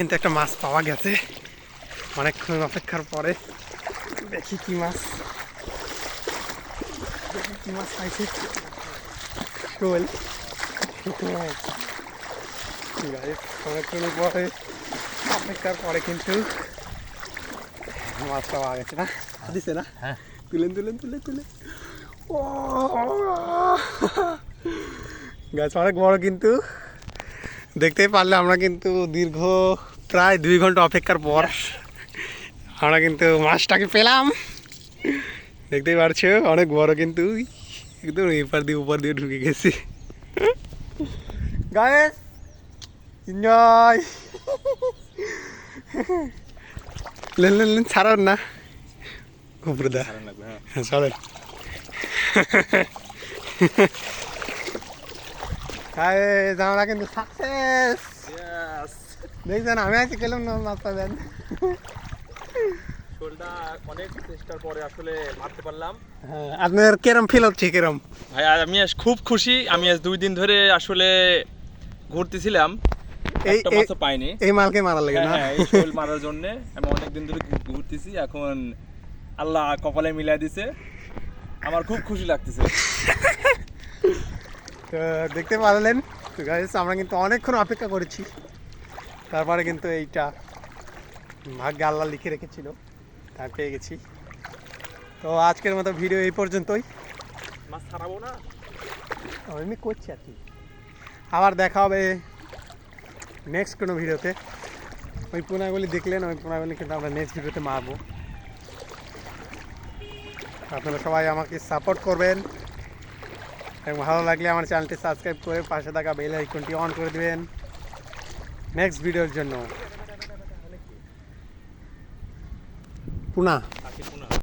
কিন্তু একটা মাছ পাওয়া গেছে। অনেকক্ষণ অপেক্ষার পরে দেখি কি মাছ। দেখি কি মাছ পাইছে। শোল। অনেকক্ষণ পরে অপেক্ষার পরে কিন্তু মাছটা পাওয়া গেছে না? দিছে না? হ্যাঁ। তুলেন তুলেন তুলে তুলে ও! গাছ অনেক বড় কিন্তু। দেখতেই পারলে আমরা কিন্তু দীর্ঘ প্রায় দুই ঘণ্টা অপেক্ষার পর আমরা কিন্তু মাছটাকে পেলাম। দেখতেই পারছ অনেক বড় কিন্তু। একদম এপার দিয়ে উপর দিয়ে ঢুকে গেছি। গায়ে এনজয় লেন লেন লেন ছাড়ান না। ঘুমরুদা। হ্যাঁ। চলেন গাইস আমরা কিন্তু সাকসেস দেখছেন আমি আজকে গেলাম না শোলটা অনেক চেষ্টার পরে আসলে মারতে পারলাম। হ্যাঁ আপনার কিরম ফিল হচ্ছে কিরম? ভাই আজ আমি আজ খুব খুশি আমি আজ দুই দিন ধরে আসলে ঘুরতেছিলাম। এই মাছও পাইনি। এই মালকে মারা লাগে হ্যাঁ, না? হ্যাঁ, এই শোল মারার জন্য আমি অনেক দিন ধরে ঘুরতেছি এখন আল্লাহ কপালে মিলাই দিছে। আমার খুব খুশি লাগতেছে। দেখতে পারলেন। গাইস আমরা কিন্তু অনেকক্ষণ অপেক্ষা করেছি। তারপরে কিন্তু এইটা ভাগ্যে আল্লাহ লিখে রেখেছিল তাই পেয়ে গেছি। তো আজকের মতো ভিডিও এই পর্যন্তই। মাছ ছাড়াবো না? এমনি করছি আর কি। আবার দেখা হবে নেক্সট কোনো ভিডিওতে। ওই পোনাগুলি দেখলেন ওই পোনাগুলি কিন্তু আমরা নেক্সট ভিডিওতে মারবো। আপনারা সবাই আমাকে সাপোর্ট করবেন। এবং ভালো লাগলে আমার চ্যানেলটি সাবস্ক্রাইব করে পাশে থাকা বেল আইকনটি অন করে দেবেন। নেক্সট ভিডিওর জন্য। পুনা